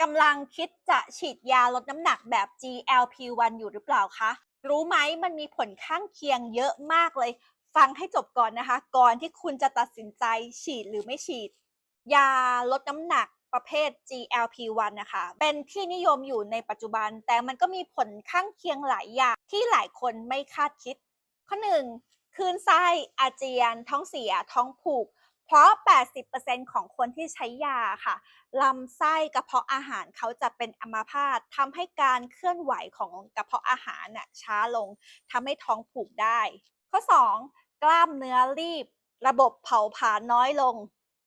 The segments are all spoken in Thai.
กำลังคิดจะฉีดยาลดน้ำหนักแบบ GLP-1 อยู่หรือเปล่าคะ รู้ไหมมันมีผลข้างเคียงเยอะมากเลย ฟังให้จบก่อนนะคะ ก่อนที่คุณจะตัดสินใจฉีดหรือไม่ฉีด ยาลดน้ำหนักประเภท GLP-1 นะคะ เป็นที่นิยมอยู่ในปัจจุบัน แต่มันก็มีผลข้างเคียงหลายอย่างที่หลายคนไม่คาดคิด ข้อหนึ่งคลื่นไส้อาเจียน ท้องเสีย ท้องผูก เพราะ 80%ของคนที่ใช้ยาค่ะ ลำไส้กระเพาะอาหารเขาจะเป็นอัมพาตทำให้การเคลื่อนไหวของกระเพาะอาหารน่ะช้าลงทำให้ท้องผูกได้ ข้อ 2 กล้ามเนื้อรีบ ระบบเผาผลาญน้อยลง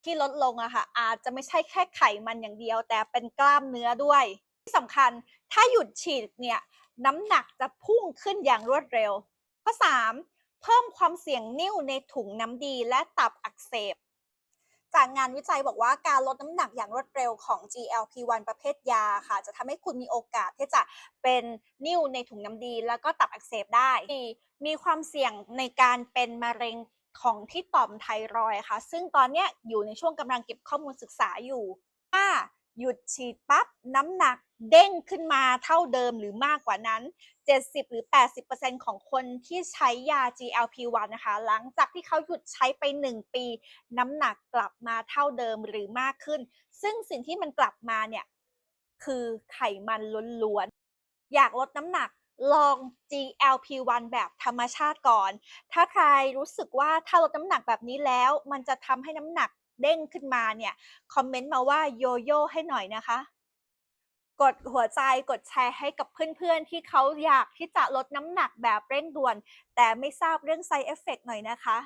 ที่ลดลงอะค่ะ อาจจะไม่ใช่แค่ไขมันอย่างเดียว แต่เป็นกล้ามเนื้อด้วย ที่สำคัญถ้าหยุดฉีดเนี่ยน้ำหนักจะพุ่งขึ้นอย่างรวดเร็ว ข้อ 3 เพิ่มความเสี่ยงนิ่วในถุงน้ำดีและตับอักเสบ จากงานวิจัยบอกว่าการลดน้ำหนักอย่างรวดเร็วของ GLP-1 ประเภทยาค่ะ จะทำให้คุณมีโอกาสที่จะเป็นนิ่วในถุงน้ำดี แล้วก็ตับอักเสบได้ มีความเสี่ยงในการเป็นมะเร็งของที่ต่อมไทรอยค่ะ ซึ่งตอนนี้อยู่ในช่วงกำลังเก็บข้อมูลศึกษาอยู่ถ้า หยุดฉีดปั๊บน้ำหนักเด้งขึ้นมาเท่าเดิมหรือมากกว่านั้น 70 หรือ 80%ของคนที่ใช้ยา GLP-1 นะคะ หลังจากที่เขาหยุดใช้ไป 1 ปี น้ำหนักกลับมาเท่าเดิมหรือมากขึ้น ซึ่งสิ่งที่มันกลับมาเนี่ย คือไขมันล้วนๆ อยากลดน้ำหนักลอง GLP-1 แบบธรรมชาติก่อน ถ้าใครรู้สึกว่าถ้าลดน้ำหนักแบบนี้แล้ว มันจะทำให้น้ำหนัก เด้งขึ้นมาเนี่ยคอมเมนต์มาว่าโยโย่ให้หน่อยนะคะ กดหัวใจกดแชร์ให้กับเพื่อนๆ ที่เขาอยากที่จะลดน้ำหนักแบบเร่งด่วน แต่ไม่ทราบเรื่องไซเอฟเฟกหน่อยนะคะ